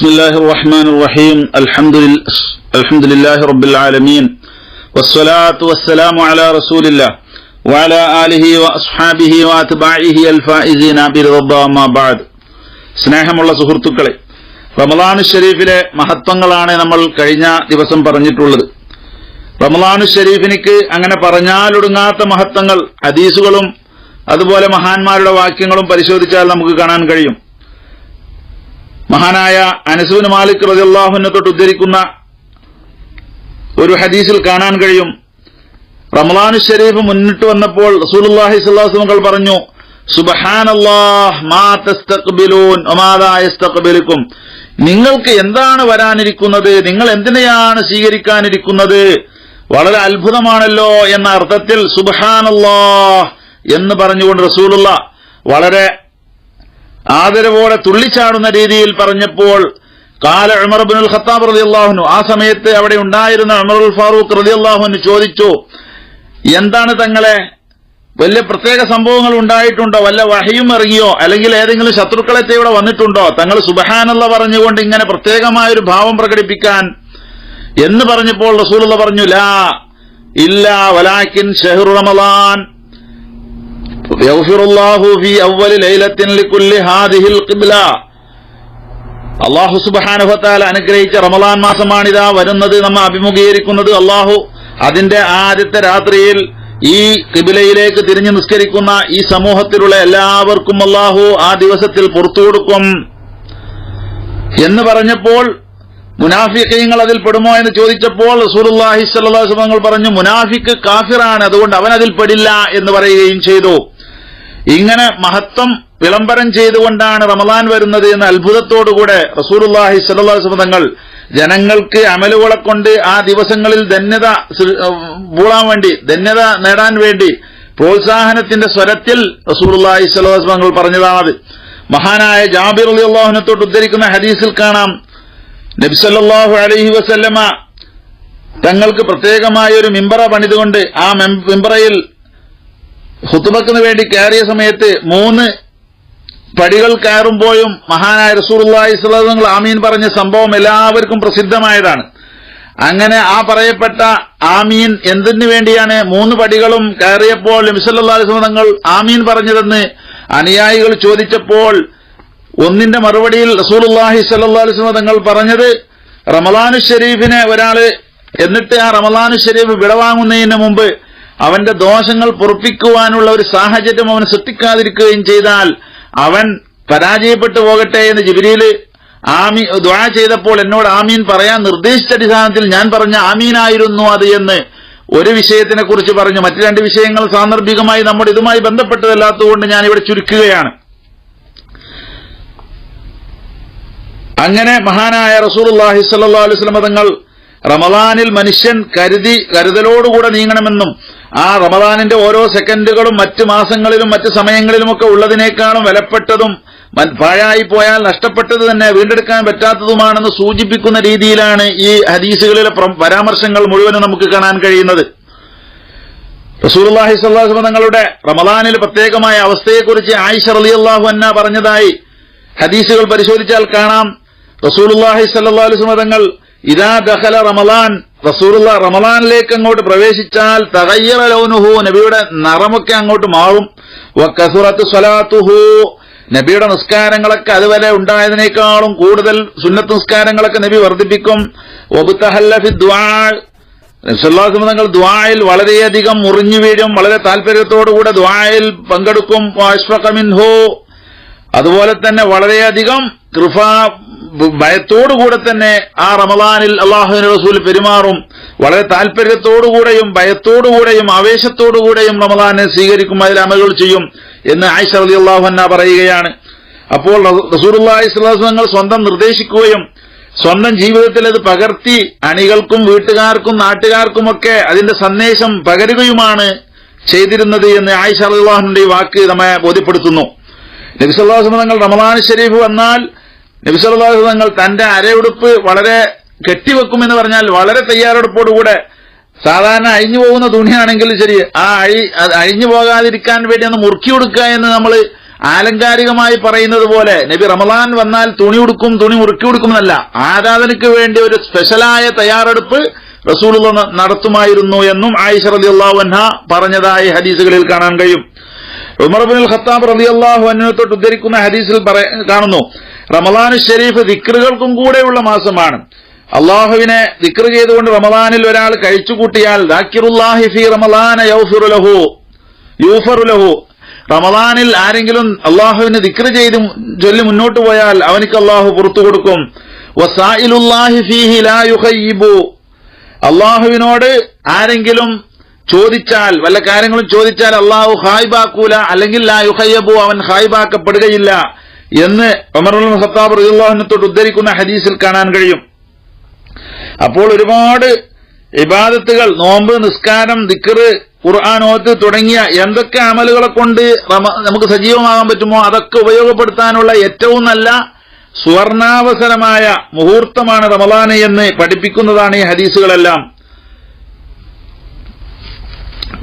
بسم الله الرحمن الرحيم الحمد لله الحمد لله رب العالمين والصلاة والسلام على رسول الله وعلى آله وأصحابه وأتباعه الفائزين برضا ما بعد സ്നേഹമുള്ള സുഹൃത്തുക്കളെ റമദാനു ഷരീഫിലെ മഹത്വങ്ങളാണ് നമ്മൾ കഴിഞ്ഞ ദിവസം പറഞ്ഞിട്ടുള്ളത് റമദാനു ഷരീഫിനിക്ക് അങ്ങനെ പറഞ്ഞാലൊടുങ്ങാത്ത മഹത്വങ്ങൾ ഹദീസുകളും അതുപോലെ മഹാന്മാരുടെ വാക്യങ്ങളും പരിശോധിച്ചാൽ നമുക്ക് കാണാൻ കഴിയും മഹാനായ അനസുബിൻ മാലിക് റളിയല്ലാഹുവിനെ തൊട്ട് ഉദ്ധരിക്കുന്ന ഒരു ഹദീസിൽ കാണാൻ കഴിയും. റമലാനു ഷരീഫ് മുന്നിട്ട് വന്നപ്പോൾ അലൈഹി വസല്ലം പറഞ്ഞു സുബ്ഹാനല്ലാഹ് മാ തസ്തഖ്ബിലൂൻ വമാദാ യസ്തഖ്ബിലുക്കും. നിങ്ങൾക്ക് എന്താണ് വരാനിരിക്കുന്നത്? നിങ്ങൾ എന്തിനെയാണ് സ്വീകരിക്കാനിരിക്കുന്നത്? വളരെ അത്ഭുതമാണല്ലോ എന്ന അർത്ഥത്തിൽ സുബ്ഹാനല്ലാഹ് എന്ന് പറഞ്ഞുകൊണ്ട് റസൂലുള്ള വളരെ ആദരവോടെ തുള്ളിച്ചാടുന്ന രീതിയിൽ പറഞ്ഞപ്പോൾ കാല ഉമർ ബിനുൽ ഖത്താബ് അള്ളാഹുനു ആ സമയത്ത് അവിടെ ഉണ്ടായിരുന്ന ഉമറുൽ ഫാറൂഖ് റതി അള്ളാഹുനു ചോദിച്ചു എന്താണ് തങ്ങളെ? വലിയ പ്രത്യേക സംഭവങ്ങൾ ഉണ്ടായിട്ടുണ്ടോ? വല്ല വഹയും ഇറങ്ങിയോ? അല്ലെങ്കിൽ ഏതെങ്കിലും ശത്രുക്കളെത്തി ഇവിടെ വന്നിട്ടുണ്ടോ? തങ്ങൾ സുബഹാനല്ല പറഞ്ഞുകൊണ്ട് ഇങ്ങനെ പ്രത്യേകമായ ഒരു ഭാവം പ്രകടിപ്പിക്കാൻ. എന്ന് പറഞ്ഞപ്പോൾ റസൂലുള്ള പറഞ്ഞു ലാ ഇല്ല വലാക്കിൻ ഷെഹ്റു റമളാൻ. അള്ളാഹു സുബാനുഭത്താൽ അനുഗ്രഹിച്ച റമലാൻ മാസമാണിതാ വരുന്നത് നമ്മ അഭിമുഖീകരിക്കുന്നത്. അള്ളാഹു അതിന്റെ ആദ്യത്തെ രാത്രിയിൽ ഈ കിബിലയിലേക്ക് തിരിഞ്ഞു നിസ്കരിക്കുന്ന ഈ സമൂഹത്തിലുള്ള എല്ലാവർക്കും അള്ളാഹു ആ ദിവസത്തിൽ പുറത്തു കൊടുക്കും. എന്ന് പറഞ്ഞപ്പോൾ മുനാഫിക്കീങ്ങൾ അതിൽ പെടുമോ എന്ന് ചോദിച്ചപ്പോൾ സ്വല്ലല്ലാഹു അലൈഹി വസല്ലം പറഞ്ഞു മുനാഫിക്ക് കാഫിറാണ് അതുകൊണ്ട് അവൻ അതിൽ പെടില്ല എന്ന് പറയുകയും ചെയ്തു. ഇങ്ങനെ മഹത്വം വിളംബരം ചെയ്തുകൊണ്ടാണ് റമദാൻ വരുന്നത് എന്ന അത്ഭുതത്തോടുകൂടെ അലൈഹി വസല്ലം തങ്ങൾ ജനങ്ങൾക്ക് അമലുകളെ കൊണ്ട് ആ ദിവസങ്ങളിൽ ധന്യത പൂളാൻ വേണ്ടി ധന്യത നേടാൻ വേണ്ടി പ്രോത്സാഹനത്തിന്റെ സ്വരത്തിൽ അലൈഹി വസല്ലം തങ്ങൾ പറഞ്ഞതാണത് മഹാനായ ജാബിർ അലി അള്ളാഹുനത്തോട്ട് ഉദ്ധരിക്കുന്ന ഹദീസിൽ കാണാം. നബിസല്ലാഹു അലഹി വസല്ലമ തങ്ങൾക്ക് പ്രത്യേകമായ ഒരു മിമ്പറ പണിതുകൊണ്ട് ആ മിമ്പറയിൽ ഹുത്തുബക്കിന് വേണ്ടി കയറിയ സമയത്ത് മൂന്ന് പടികൾ കയറുമ്പോഴും മഹാനായ റസൂർല്ലാഹി സ്വലങ്ങൾ ആമീൻ പറഞ്ഞ സംഭവം എല്ലാവർക്കും പ്രസിദ്ധമായതാണ്. അങ്ങനെ ആ പറയപ്പെട്ട ആമീൻ എന്തിനു വേണ്ടിയാണ് മൂന്ന് പടികളും കയറിയപ്പോൾ നബിസല്ലാഹി തങ്ങൾ ആമീൻ പറഞ്ഞതെന്ന് അനുയായികൾ ചോദിച്ചപ്പോൾ ഒന്നിന്റെ മറുപടിയിൽ അലൈഹി വസല്ലം തങ്ങൾ പറഞ്ഞത് റമലാനു ഷെരീഫിനെ ഒരാൾ എന്നിട്ട് ആ റമലാനു ഷെരീഫ് വിടവാങ്ങുന്നതിന് മുമ്പ് അവന്റെ ദോഷങ്ങൾ പൊറപ്പിക്കുവാനുള്ള ഒരു സാഹചര്യം അവൻ സൃഷ്ടിക്കാതിരിക്കുകയും ചെയ്താൽ അവൻ പരാജയപ്പെട്ടു പോകട്ടെ എന്ന് ജിബിരിയിൽ ആമീ ദ്വാ ചെയ്തപ്പോൾ എന്നോട് ആമീൻ പറയാൻ നിർദ്ദേശിച്ച അടിസ്ഥാനത്തിൽ ഞാൻ പറഞ്ഞ ആമീനായിരുന്നു അത് എന്ന് ഒരു വിഷയത്തിനെ കുറിച്ച് പറഞ്ഞു. മറ്റു രണ്ട് വിഷയങ്ങൾ സാന്ദർഭികമായി നമ്മുടെ ഇതുമായി ബന്ധപ്പെട്ടതല്ലാത്തതുകൊണ്ട് ഞാൻ ഇവിടെ ചുരുക്കുകയാണ്. അങ്ങനെ മഹാനായ റസൂലുള്ളാഹി സ്വല്ലല്ലാഹു അലൈഹി വസല്ലം തങ്ങൾ റമദാനിൽ മനുഷ്യൻ കരുതി കരുതലോടുകൂടെ നീങ്ങണമെന്നും ആ റമദാനിന്റെ ഓരോ സെക്കൻഡുകളും മറ്റ് മാസങ്ങളിലും മറ്റ് സമയങ്ങളിലുമൊക്കെ ഉള്ളതിനേക്കാളും വിലപ്പെട്ടതും പാഴായി പോയാൽ നഷ്ടപ്പെട്ടത് തന്നെ വീണ്ടെടുക്കാൻ പറ്റാത്തതുമാണെന്ന് സൂചിപ്പിക്കുന്ന രീതിയിലാണ് ഈ ഹദീസുകളിലെ പരാമർശങ്ങൾ മുഴുവനും നമുക്ക് കാണാൻ കഴിയുന്നത്. അലൈഹി വസല്ലം തങ്ങളുടെ റമദാനിൽ പ്രത്യേകമായ അവസ്ഥയെക്കുറിച്ച് ആയിഷ റളിയല്ലാഹു അന്ന പറഞ്ഞതായി ഹദീസുകൾ പരിശോധിച്ചാൽ കാണാം. റസൂലുള്ളാഹി സ്വല്ലല്ലാഹു അലൈഹി വസല്ലം ദഹല റമലാൻ റസൂറുള്ള റമലാനിലേക്ക് അങ്ങോട്ട് പ്രവേശിച്ചാൽ തഗയ്യറ ലൗനുഹു നബിയുടെ നിറമൊക്കെ അങ്ങോട്ട് മാറും. വക്കസുറത്ത് സ്വലാത്തുഹു നബിയുടെ നിസ്കാരങ്ങളൊക്കെ അതുവരെ ഉണ്ടായതിനേക്കാളും കൂടുതൽ സുന്നത്ത് നിസ്കാരങ്ങളൊക്കെ നബി വർദ്ധിപ്പിക്കും. തങ്ങൾ ദ്വായിൽ വളരെയധികം മുറിഞ്ഞു വീഴും വളരെ താല്പര്യത്തോടുകൂടെ ദ്വായിൽ പങ്കെടുക്കും. അതുപോലെ തന്നെ വളരെയധികം കൃപ ഭയത്തോടുകൂടെ തന്നെ ആ റമദാനിൽ അള്ളാഹുവിന് റസൂൽ പെരുമാറും. വളരെ താല്പര്യത്തോടുകൂടെയും ഭയത്തോടുകൂടെയും ആവേശത്തോടുകൂടെയും റമദാനെ സ്വീകരിക്കും അതിൽ അമലുകൾ ചെയ്യും എന്ന് ആയിഷ അലി അള്ളാഹുന്ന പറയുകയാണ്. അപ്പോൾ റസൂർല്ലാഹി തങ്ങൾ സ്വന്തം നിർദ്ദേശിക്കുകയും സ്വന്തം ജീവിതത്തിൽ അത് പകർത്തി അണികൾക്കും വീട്ടുകാർക്കും നാട്ടുകാർക്കുമൊക്കെ അതിന്റെ സന്ദേശം പകരുകയുമാണ് ചെയ്തിരുന്നത് എന്ന് ആയിഷ അള്ളാഹുന്റെ വാക്ക് നമ്മെ ബോധ്യപ്പെടുത്തുന്നു. നബിസല്ലാഹു തങ്ങൾ റമദാൻ ഷരീഫ് വന്നാൽ നബിസല്ലാഹു തങ്ങൾ തന്റെ അരയുടുപ്പ് വളരെ കെട്ടിവെക്കുമെന്ന് പറഞ്ഞാൽ വളരെ തയ്യാറെടുപ്പോടുകൂടെ സാധാരണ അഴിഞ്ഞു പോകുന്ന തുണിയാണെങ്കിൽ ശരി ആ അഴി അഴിഞ്ഞു പോകാതിരിക്കാൻ വേണ്ടി ഒന്ന് മുറുക്കി കൊടുക്കുക എന്ന് നമ്മൾ ആലങ്കാരികമായി പറയുന്നത് പോലെ നബി റമദാൻ വന്നാൽ തുണി ഉടുക്കും തുണി മുറുക്കി ഉടുക്കുമെന്നല്ല ആരാധനയ്ക്ക് വേണ്ടി ഒരു സ്പെഷ്യലായ തയ്യാറെടുപ്പ് ന- നടത്തുമായിരുന്നു എന്നും ആയിഷ റളിയല്ലാഹു അൻഹ പറഞ്ഞതായി ഹദീസുകളിൽ കാണാൻ കഴിയും. ഉമർബുൽ ഖത്താബ് ഖത്താബ് റളിയല്ലാഹു അൻഹു തൊട്ട് ഉദ്ധരിക്കുന്ന ഹദീസിൽ കാണുന്നു. റമദാൻ ഷരീഫ് ദിക്റുകൾക്കും കൂടെയുള്ള മാസമാണ്. അള്ളാഹുവിനെ ദിക്ർ ചെയ്തുകൊണ്ട് റമദാനിൽ ഒരാൾ കഴിച്ചുകൂട്ടിയാൽ ദാക്കിറുല്ലാഹി ഫി റമദാന യൗഫിറുലഹു യൂഫറു ലഹു. റമദാനിൽ ആരെങ്കിലും അള്ളാഹുവിനെ ദിക്ർ ചെയ്ത് ചൊല്ലി മുന്നോട്ട് പോയാൽ അവനിക്ക് അള്ളാഹു പുറത്തു കൊടുക്കും. അള്ളാഹുവിനോട് ആരെങ്കിലും ചോദിച്ചാൽ വല്ല കാര്യങ്ങളും ചോദിച്ചാൽ അള്ളാഹു ഹായ്ബാക്കൂല അല്ലെങ്കിൽ ലാ യുഹയ്യബു അവൻ ഹായിബാക്കപ്പെടുകയില്ല. എന്ന് ഒമറുൽ ഖത്താബ് റളിയല്ലാഹുവിനത്തോട് ഉദ്ധരിക്കുന്ന ഹദീസിൽ കാണാൻ കഴിയും. അപ്പോൾ ഒരുപാട് ഇബാദത്തുകൾ നോമ്പ് നിസ്കാരം ദിക്കർ ഖുർആാനോത്ത് തുടങ്ങിയ എന്തൊക്കെ അമലുകളെ കൊണ്ട് നമുക്ക് സജീവമാകാൻ പറ്റുമോ? അതൊക്കെ ഉപയോഗപ്പെടുത്താനുള്ള ഏറ്റവും നല്ല സുവർണാവസരമായ മുഹൂർത്തമാണ് റമദാന് എന്ന് പഠിപ്പിക്കുന്നതാണ് ഈ ഹദീസുകളെല്ലാം.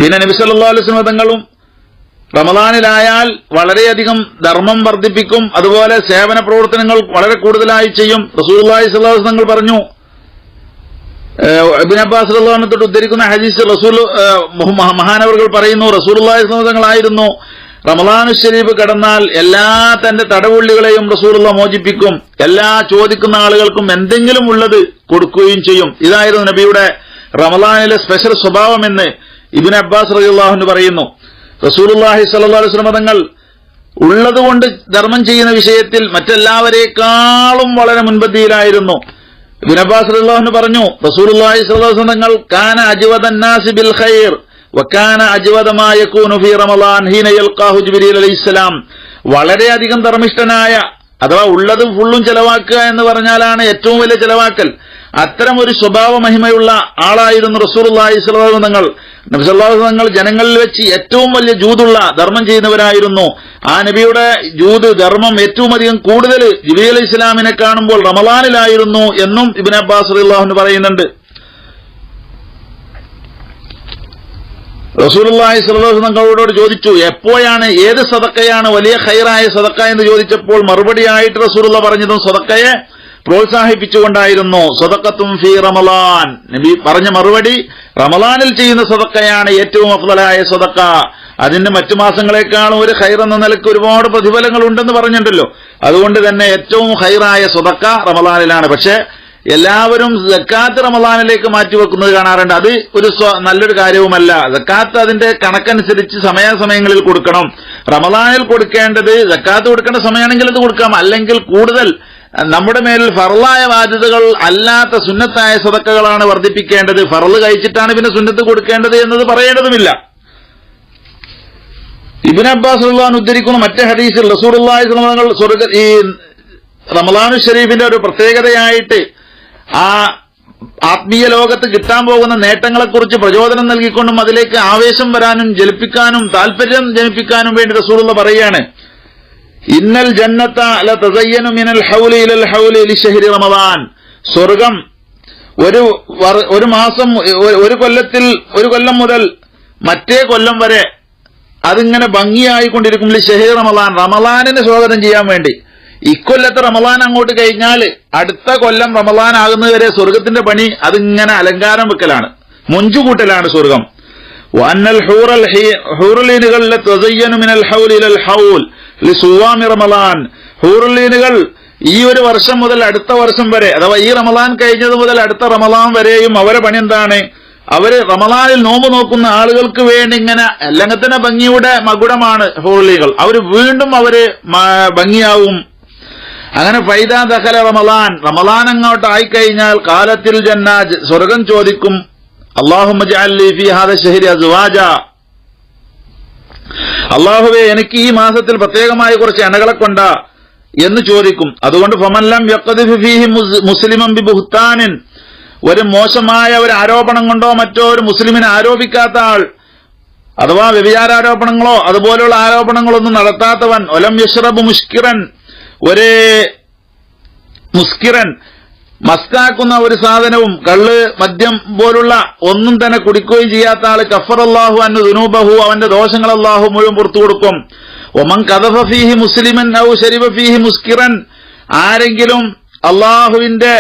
പിന്നെ നബി സല്ലല്ലാഹു അലൈഹി വസല്ലം തങ്ങളും റമദാനിലായാൽ വളരെയധികം ധർമ്മം വർദ്ധിപ്പിക്കും. അതുപോലെ സേവന പ്രവർത്തനങ്ങൾ വളരെ കൂടുതലായി ചെയ്യും. സ്വല്ലല്ലാഹു അലൈഹി തങ്ങൾ പറഞ്ഞു അബിൻ അബ്ബാസ് റളിയല്ലാഹു തൊട്ട് ഉദ്ധരിക്കുന്ന ഹദീസ് റസൂൽ മഹാനവറുകൾ പറയുന്നു റസൂലുള്ളാഹി തങ്ങളായിരുന്നു റമദാനു ഷരീഫ് കടന്നാൽ എല്ലാ തന്റെ തടവുള്ളികളെയും റസൂലുള്ള മോചിപ്പിക്കും. എല്ലാ ചോദിക്കുന്ന ആളുകൾക്കും എന്തെങ്കിലും ഉള്ളത് കൊടുക്കുകയും ചെയ്യും. ഇതായിരുന്നു നബിയുടെ റമദാനിലെ സ്പെഷ്യൽ സ്വഭാവമെന്ന് ഇബിൻ അബ്ബാസ് റളിയല്ലാഹു പറയുന്നു. സ്വല്ലല്ലാഹു അലൈഹി വസല്ലം തങ്ങൾ ഉള്ളതുകൊണ്ട് ധർമ്മം ചെയ്യുന്ന വിഷയത്തിൽ മറ്റെല്ലാവരെക്കാളും വളരെ മുൻപന്തിയിലായിരുന്നു. ഇബ്നു അബ്ബാസ് പറഞ്ഞു അലൈഹി വസല്ലം തങ്ങൾ കാന അജ്വദൻ നാസി ബിൽ ഖൈർ മാ യകൂനു ഫീ റമളാൻ ഹീന യൽഖാഹു ജിബ്രീൽ അലൈഹിസ്സലാം വളരെയധികം ധർമ്മിഷ്ഠനായ അഥവാ ഉള്ളതും ഫുള്ളും ചെലവാക്കുക എന്ന് പറഞ്ഞാലാണ് ഏറ്റവും വലിയ ചെലവാക്കൽ. അത്തരം ഒരു സ്വഭാവ മഹിമയുള്ള ആളായിരുന്നു അലൈഹി വസല്ലം തങ്ങൾ. നബി സല്ലല്ലാഹു തങ്ങൾ ജനങ്ങളിൽ വെച്ച് ഏറ്റവും വലിയ ജൂതുള്ള ധർമ്മം ചെയ്യുന്നവരായിരുന്നു. ആ നബിയുടെ ജൂത് ധർമ്മം ഏറ്റവും അധികം കൂടുതൽ ജിബി അലൈഹി ഇസ്ലാമിനെ കാണുമ്പോൾ റമദാനിലായിരുന്നു എന്നും ഇബിൻ അബ്ബാസ് റളിയല്ലാഹു പറയുന്നുണ്ട്. റസൂലുള്ളാഹി സ്വല്ലല്ലാഹു തങ്ങളോട് ചോദിച്ചു എപ്പോഴാണ് ഏത് സദക്കയാണ് വലിയ ഖൈറായ സദക്ക? എന്ന് ചോദിച്ചപ്പോൾ മറുപടിയായിട്ട് റസൂലുള്ള പറഞ്ഞതും സദക്കയെ പ്രോത്സാഹിപ്പിച്ചുകൊണ്ടായിരുന്നു സ്വതക്കത്തും ഫി റമലാൻ. നബി പറഞ്ഞ മറുപടി റമലാനിൽ ചെയ്യുന്ന സ്വതക്കയാണ് ഏറ്റവും അഫ്ദലായ സ്വതക്ക അതിന് മറ്റു മാസങ്ങളെക്കാളും ഒരു ഹൈർ എന്ന നിലയ്ക്ക് ഒരുപാട് പ്രതിഫലങ്ങൾ ഉണ്ടെന്ന് പറഞ്ഞിട്ടുണ്ടല്ലോ. അതുകൊണ്ട് തന്നെ ഏറ്റവും ഹൈറായ സ്വതക്ക റമലാനിലാണ്. പക്ഷേ എല്ലാവരും ജക്കാത്ത് റമലാനിലേക്ക് മാറ്റിവെക്കുന്നത് കാണാറുണ്ട്. അത് ഒരു നല്ലൊരു കാര്യവുമല്ല. ജക്കാത്ത് അതിന്റെ കണക്കനുസരിച്ച് സമയാസമയങ്ങളിൽ കൊടുക്കണം. റമലാനിൽ കൊടുക്കേണ്ടത് ജക്കാത്ത് കൊടുക്കേണ്ട സമയമാണെങ്കിൽ അത് കൊടുക്കാം. അല്ലെങ്കിൽ കൂടുതൽ നമ്മുടെ മേലിൽ ഫറലായ ബാധ്യതകൾ അല്ലാത്ത സുന്നത്തായ സദക്കകളാണ് വർദ്ധിപ്പിക്കേണ്ടത്. ഫറൽ കഴിച്ചിട്ടാണ് പിന്നെ സുന്നത്ത് കൊടുക്കേണ്ടത് എന്നത് പറയേണ്ടതുമില്ല. ഇബിൻ അബ്ബാസ് അൻഹു ഉദ്ധരിക്കുന്ന മറ്റേ ഹദീസിൽ വസല്ലം സ്വർഗ ഈ റമദാനു ഷരീഫിന്റെ ഒരു പ്രത്യേകതയായിട്ട് ആ ആത്മീയ ലോകത്ത് കിട്ടാൻ പോകുന്ന നേട്ടങ്ങളെക്കുറിച്ച് പ്രചോദനം നൽകിക്കൊണ്ടും അതിലേക്ക് ആവേശം വരാനും ജലിപ്പിക്കാനും താല്പര്യം ജനിപ്പിക്കാനും വേണ്ടി റസൂലുള്ള പറയുകയാണ്. ഇന്നൽ ജന്നത്ത അല തസയ്യനു മിനൽ ഹൗലി ഇലൽ ഹൗലി ലിശഹരി റമദാൻ. സ്വർഗം ഒരു ഒരു മാസം ഒരു- കൊല്ലത്തിൽ ഒരു കൊല്ലം മുതൽ മറ്റേ കൊല്ലം വരെ അതിങ്ങനെ ഭംഗിയായിക്കൊണ്ടിരിക്കും ലിശഹരി റമദാൻ. റമദാനിന് സ്വാഗതം ചെയ്യാൻ വേണ്ടി. ഇക്കൊല്ലത്തെ റമദാൻ അങ്ങോട്ട് കഴിഞ്ഞാൽ അടുത്ത കൊല്ലം റമദാൻ ആകുന്നതുവരെ സ്വർഗത്തിന്റെ പണി അതിങ്ങനെ അലങ്കാരം വെക്കലാണ്. മുഞ്ചുകൂട്ടലാണ് സ്വർഗം. വന്നൽ ഹൂറൽ ഹി- ഹൂറുലീനുകളിലെ തസയ്യനു മിനൽ ഹൗൽ ഇലൽ ഹൗൽ ലിസുവാമി റമദാൻ ഹൂറുലീനുകൾ ഈ ഒരു വർഷം മുതൽ അടുത്ത വർഷം വരെ അഥവാ ഈ റമലാൻ കഴിഞ്ഞത് മുതൽ അടുത്ത റമലാൻ വരെയും അവരെ പണി എന്താണ്? അവർ റമലാനിൽ നോമ്പ് നോക്കുന്ന ആളുകൾക്ക് വേണ്ടി ഇങ്ങനെ അല്ലെങ്കിൽ ഭംഗിയുടെ മകുടമാണ് ഹോളികൾ അവർ വീണ്ടും അവർ ഭംഗിയാവും. അങ്ങനെ ഫൈദ ദഹല റമലാൻ റമലാൻ അങ്ങോട്ട് ആയിക്കഴിഞ്ഞാൽ കാലത്തിൽ ജന്നാജ് സ്വർഗം ചോദിക്കും. അസ്വാജ. അള്ളാഹുവെ എനിക്ക് ഈ മാസത്തിൽ പ്രത്യേകമായി കുറച്ച് അണകളെ കൊണ്ട എന്ന് ചോദിക്കും. അതുകൊണ്ട് ഫമല്ലം മുസ്ലിമൻ ബി ബുഹ്താനിൻ ഒരു മോശമായ ഒരു ആരോപണം കൊണ്ടോ മറ്റോ ഒരു മുസ്ലിമിനെ ആരോപിക്കാത്ത ആൾ അഥവാ വ്യഭിചാരോപണങ്ങളോ അതുപോലെയുള്ള ആരോപണങ്ങളൊന്നും നടത്താത്തവൻ ഒലം യഷ്റബ് മുഷ്കിറൻ ഒരേ മുസ്കിറൻ മസ്കാക്കുന്ന ഒരു സാധനവും കള്ള് മദ്യം പോലുള്ള ഒന്നും തന്നെ കുടിക്കുകയും ചെയ്യാത്ത ആൾ കഫർ അള്ളാഹു അന്ന് ദുനൂബഹു അവന്റെ ദോഷങ്ങൾ അള്ളാഹു മുഴുവൻ പുറത്തു കൊടുക്കും. ഒമൻ കഥഫ ഫീഹി മുസ്ലിമൻ ഔ ശരിബ ഫീഹി മുസ്കിറൻ ആരെങ്കിലും അള്ളാഹുവിന്റെ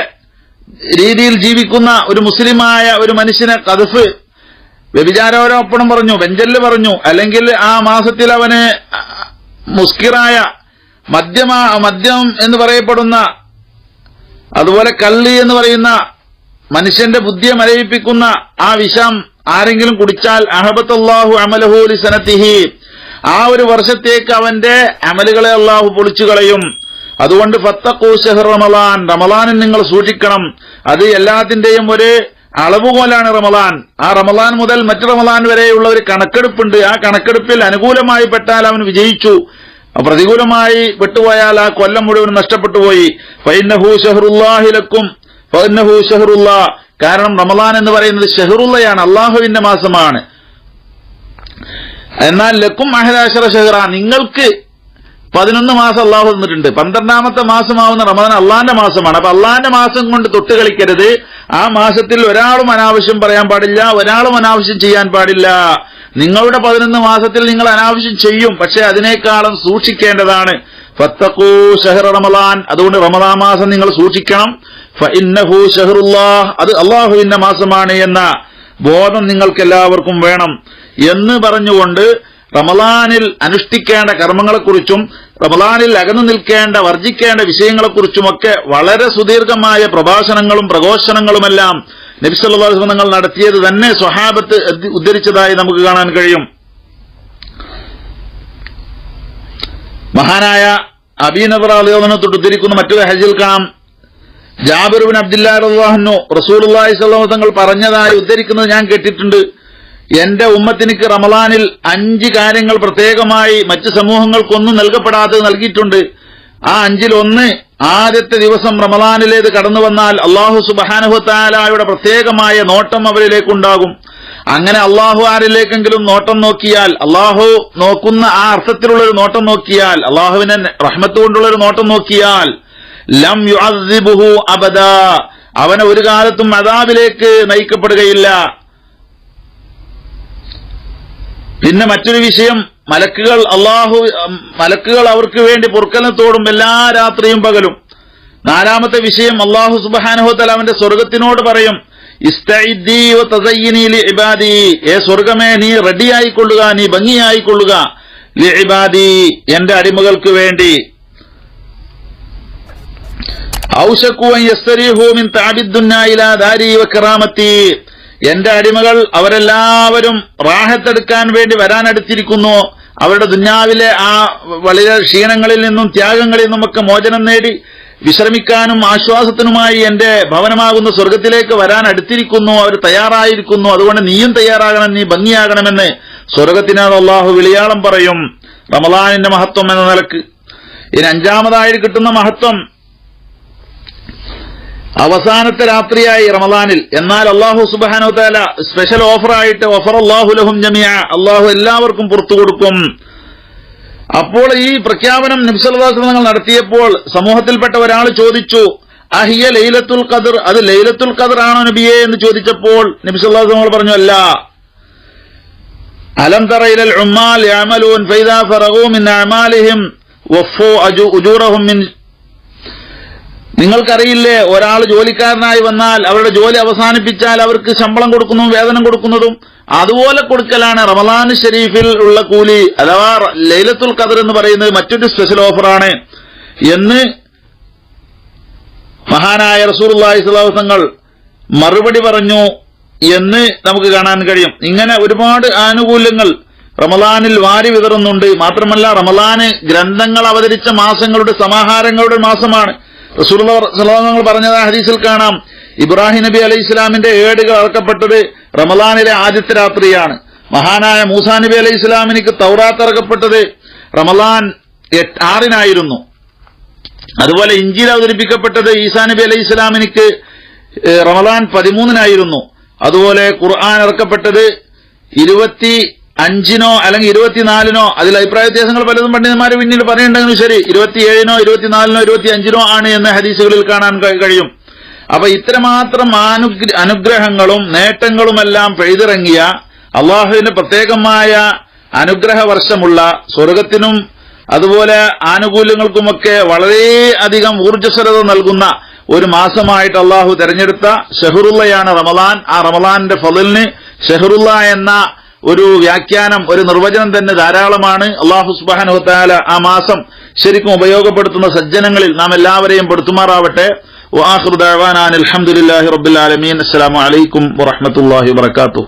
രീതിയിൽ ജീവിക്കുന്ന ഒരു മുസ്ലിമായ ഒരു മനുഷ്യനെ കഥഫ് വ്യഭിചാരോരോപ്പണം പറഞ്ഞു വെഞ്ചൽ പറഞ്ഞു അല്ലെങ്കിൽ ആ മാസത്തിൽ അവന് മുസ്കിറായ മദ്യമാ മദ്യം എന്ന് പറയപ്പെടുന്ന അതുപോലെ കള്ളി എന്ന് പറയുന്ന മനുഷ്യന്റെ ബുദ്ധിയെ മരവിപ്പിക്കുന്ന ആ വിഷം ആരെങ്കിലും കുടിച്ചാൽ അഹബത്തല്ലാഹു അമലഹൂലി സനത്തിഹി. ആ ഒരു വർഷത്തേക്ക് അവന്റെ അമലുകളെ അള്ളാഹു പൊളിച്ചു കളയും. അതുകൊണ്ട് ഫത്തക്കൂ ഷഹർ റമലാൻ റമലാനെ നിങ്ങൾ സൂക്ഷിക്കണം. അത് എല്ലാത്തിന്റെയും ഒരു അളവുകോലാണ് റമലാൻ. ആ റമലാൻ മുതൽ മറ്റു റമലാൻ വരെയുള്ള ഒരു കണക്കെടുപ്പുണ്ട്. ആ കണക്കെടുപ്പിൽ അനുകൂലമായി പെട്ടാൽ അവൻ വിജയിച്ചു. പ്രതികൂലമായി വിട്ടുപോയാൽ ആ കൊല്ലം മുഴുവൻ നഷ്ടപ്പെട്ടു പോയി. ഫൈനഹു ഷഹറുല്ലാഹിലക്കും ഫൈനഹു ഷഹറുല്ല. കാരണം റമദാൻ എന്ന് പറയുന്നത് ഷഹറുള്ളയാണ് അള്ളാഹുവിന്റെ മാസമാണ്. എന്നാൽ ലക്കും അഹദാശറ ഷഹറ. നിങ്ങൾക്ക് പതിനൊന്ന് മാസം അള്ളാഹു തന്നിട്ടുണ്ട്. പന്ത്രണ്ടാമത്തെ മാസമാവുന്ന റമദാൻ അള്ളാന്റെ മാസമാണ്. അപ്പൊ അള്ളാന്റെ മാസം കൊണ്ട് തൊട്ട് കളിക്കരുത്. ആ മാസത്തിൽ ഒരാളും അനാവശ്യം പറയാൻ പാടില്ല ഒരാളും അനാവശ്യം ചെയ്യാൻ പാടില്ല. നിങ്ങളുടെ പതിനൊന്ന് മാസത്തിൽ നിങ്ങൾ അനാവശ്യം ചെയ്യും. പക്ഷെ അതിനേക്കാളും സൂക്ഷിക്കേണ്ടതാണ്. ഫത്തഖൂ ഷഹർ റമദാൻ. അതുകൊണ്ട് റമദാൻ മാസം നിങ്ങൾ സൂക്ഷിക്കണം. ഫഇന്നഹു ഷഹറുല്ലാഹ്. അത് അള്ളാഹുവിന്റെ മാസമാണ് എന്ന ബോധം നിങ്ങൾക്കെല്ലാവർക്കും വേണം എന്ന് പറഞ്ഞുകൊണ്ട് റമലാനിൽ അനുഷ്ഠിക്കേണ്ട കർമ്മങ്ങളെക്കുറിച്ചും റമലാനിൽ അകന്നു നിൽക്കേണ്ട വർജിക്കേണ്ട വിഷയങ്ങളെക്കുറിച്ചുമൊക്കെ വളരെ സുദീർഘമായ പ്രഭാഷണങ്ങളും പ്രഘോഷണങ്ങളുമെല്ലാം നബിസല്ലാസ് തങ്ങൾ നടത്തിയത് തന്നെ സ്വഹാബത്ത് ഉദ്ധരിച്ചതായി നമുക്ക് കാണാൻ കഴിയും. മഹാനായ അബീനബർ തൊട്ട് ഉദ്ധരിക്കുന്ന മറ്റൊരു ഹജിൽ കാണാം. ബിൻ അബ്ദുല്ലാഹു സ്വലോ തങ്ങൾ പറഞ്ഞതായി ഉദ്ധരിക്കുന്നത് ഞാൻ കേട്ടിട്ടുണ്ട്. എന്റെ ഉമ്മത്തിനിക്ക് റമലാനിൽ അഞ്ച് കാര്യങ്ങൾ പ്രത്യേകമായി മറ്റ് സമൂഹങ്ങൾക്കൊന്നും നൽകപ്പെടാത്തത് നൽകിയിട്ടുണ്ട്. ആ അഞ്ചിൽ ഒന്ന് ആദ്യത്തെ ദിവസം റമലാനിലേത് കടന്നു വന്നാൽ അള്ളാഹു സുബാനുഹത്താലായുടെ പ്രത്യേകമായ നോട്ടം അവരിലേക്കുണ്ടാകും. അങ്ങനെ അള്ളാഹു ആരിലേക്കെങ്കിലും നോട്ടം നോക്കിയാൽ അള്ളാഹു നോക്കുന്ന ആ അർത്ഥത്തിലുള്ള ഒരു നോട്ടം നോക്കിയാൽ അള്ളാഹുവിനെ റഹ്മത്ത് കൊണ്ടുള്ള ഒരു നോട്ടം നോക്കിയാൽ ലം യു അബദ. അവനെ ഒരു കാലത്തും അതാബിലേക്ക് നയിക്കപ്പെടുകയില്ല. പിന്നെ മറ്റൊരു വിഷയം മലക്കുകൾ അള്ളാഹു മലക്കുകൾ അവർക്ക് വേണ്ടി പൊറുക്കലത്തോടും എല്ലാ രാത്രിയും പകലും. നാലാമത്തെ വിഷയം അള്ളാഹു സുബാനുഹത്തല അവന്റെ സ്വർഗത്തിനോട് പറയും ഇബാദി. ഏ സ്വർഗമേ നീ റെഡിയായിക്കൊള്ളുക നീ ഭംഗിയായിക്കൊള്ളുക ഇബാദി എന്റെ അടിമകൾക്ക് വേണ്ടി. ഔഷക്കുവൻ എന്റെ അടിമകൾ അവരെല്ലാവരും റാഹത്തെടുക്കാൻ വേണ്ടി വരാനടുത്തിരിക്കുന്നു. അവരുടെ ദുഞ്ഞാവിലെ ആ വളരെ ക്ഷീണങ്ങളിൽ നിന്നും ത്യാഗങ്ങളിൽ നിന്നുമൊക്കെ മോചനം നേടി വിശ്രമിക്കാനും ആശ്വാസത്തിനുമായി എന്റെ ഭവനമാകുന്ന സ്വർഗത്തിലേക്ക് വരാൻ അടുത്തിരിക്കുന്നു അവർ തയ്യാറായിരിക്കുന്നു. അതുകൊണ്ട് നീയും തയ്യാറാകണം നീ ഭംഗിയാകണമെന്ന് സ്വർഗത്തിനാണ് അള്ളാഹു വിളിയാളം പറയും. റമലാനിന്റെ മഹത്വം എന്ന നിലയ്ക്ക്. ഇനി അഞ്ചാമതായി കിട്ടുന്ന മഹത്വം അവസാനത്തെ രാത്രിയായി റമദാനിൽ. എന്നാൽ അള്ളാഹു സുബാനോ താല സ്പെഷ്യൽ ഓഫറായിട്ട് ഓഫർ അള്ളാഹു ലഹും ജമിയ അള്ളാഹു എല്ലാവർക്കും പുറത്തു കൊടുക്കും. അപ്പോൾ ഈ പ്രഖ്യാപനം നബ്സല്ലാസ്ലങ്ങൾ നടത്തിയപ്പോൾ സമൂഹത്തിൽപ്പെട്ട ഒരാൾ ചോദിച്ചു അഹിയ ലൈലത്തുൽ ഖദർ? അത് ലൈലത്തുൽ ഖദർ ആണോ നബിയെ? എന്ന് ചോദിച്ചപ്പോൾ നബിസല്ലാസ്ലങ്ങൾ പറഞ്ഞു അല്ല. അലം ഉമ്മാൽ ഫൈദാ ഫറഗൂ മിൻ അഅമാലിഹിം വഫൂ ഉജൂറഹും മിൻ നിങ്ങൾക്കറിയില്ലേ ഒരാൾ ജോലിക്കാരനായി വന്നാൽ അവരുടെ ജോലി അവസാനിപ്പിച്ചാൽ അവർക്ക് ശമ്പളം കൊടുക്കുന്നതും വേതനം കൊടുക്കുന്നതും അതുപോലെ കൊടുക്കലാണ് റമലാൻ ഷെരീഫിൽ ഉള്ള കൂലി അഥവാ ലൈലത്തുൽ ഖദർ എന്ന് പറയുന്നത് മറ്റൊരു സ്പെഷ്യൽ ഓഫറാണ് എന്ന് മഹാനായ റസൂർലാഹി തങ്ങൾ മറുപടി പറഞ്ഞു എന്ന് നമുക്ക് കാണാൻ കഴിയും. ഇങ്ങനെ ഒരുപാട് ആനുകൂല്യങ്ങൾ റമലാനിൽ വാരി വിതറുന്നുണ്ട്. മാത്രമല്ല റമലാന് ഗ്രന്ഥങ്ങൾ അവതരിച്ച മാസങ്ങളുടെ സമാഹാരങ്ങളുടെ മാസമാണ്. റസൂൽ പറഞ്ഞത് ഹദീസിൽ കാണാം. ഇബ്രാഹിം നബി അലൈഹി ഇസ്ലാമിന്റെ ഏടുകൾ ഇറക്കപ്പെട്ടത് റമലാനിലെ ആദ്യത്തെ രാത്രിയാണ്. മഹാനായ മൂസാ നബി അലൈഹി ഇസ്ലാമിനിക്ക് തൗറാത്ത് ഇറക്കപ്പെട്ടത് റമലാൻ ആറിനായിരുന്നു. അതുപോലെ ഇഞ്ചിൽ അവതരിപ്പിക്കപ്പെട്ടത് ഈസാ നബി അലൈഹി ഇസ്ലാമിനിക്ക് റമലാൻ പതിമൂന്നിനായിരുന്നു. അതുപോലെ ഖുർആൻ ഇറക്കപ്പെട്ടത് ഇരുപത്തി അഞ്ചിനോ അല്ലെങ്കിൽ ഇരുപത്തിനാലിനോ അതിൽ അഭിപ്രായ വ്യത്യാസങ്ങൾ പലതും പണ്ഡിതന്മാർ പിന്നീട് പറയുന്നുണ്ടെങ്കിലും ശരി ഇരുപത്തിയേഴിനോ ഇരുപത്തിനാലിനോ ഇരുപത്തി അഞ്ചിനോ ആണ് എന്ന് ഹദീസുകളിൽ കാണാൻ കഴി- കഴിയും. അപ്പൊ ഇത്രമാത്രം അനുഗ്രഹങ്ങളും നേട്ടങ്ങളുമെല്ലാം പെയ്തിറങ്ങിയ അള്ളാഹുവിന്റെ പ്രത്യേകമായ അനുഗ്രഹ വർഷമുള്ള സ്വർഗത്തിനും അതുപോലെ ആനുകൂല്യങ്ങൾക്കുമൊക്കെ വളരെയധികം ഊർജസ്വലത നൽകുന്ന ഒരു മാസമായിട്ട് അള്ളാഹു തെരഞ്ഞെടുത്ത ഷെഹറുള്ളയാണ് റമദാൻ. ആ റമദാന്റെ ഫലിന് ഷെഹറുള്ള എന്ന ഒരു വ്യാഖ്യാനം ഒരു നിർവചനം തന്നെ ധാരാളമാണ്. അള്ളാഹു സുബാനുഹത്താല ആ മാസം ശരിക്കും ഉപയോഗപ്പെടുത്തുന്ന സജ്ജനങ്ങളിൽ നാം എല്ലാവരെയും പെടുത്തുമാറാവട്ടെ വാഹൃദാൻ അലഹമുല്ലാഹി റബ്ബുലാലമീൻ അസ്സലാമു അലൈക്കും വറഹമത്തല്ലാഹി വബർക്കാത്തു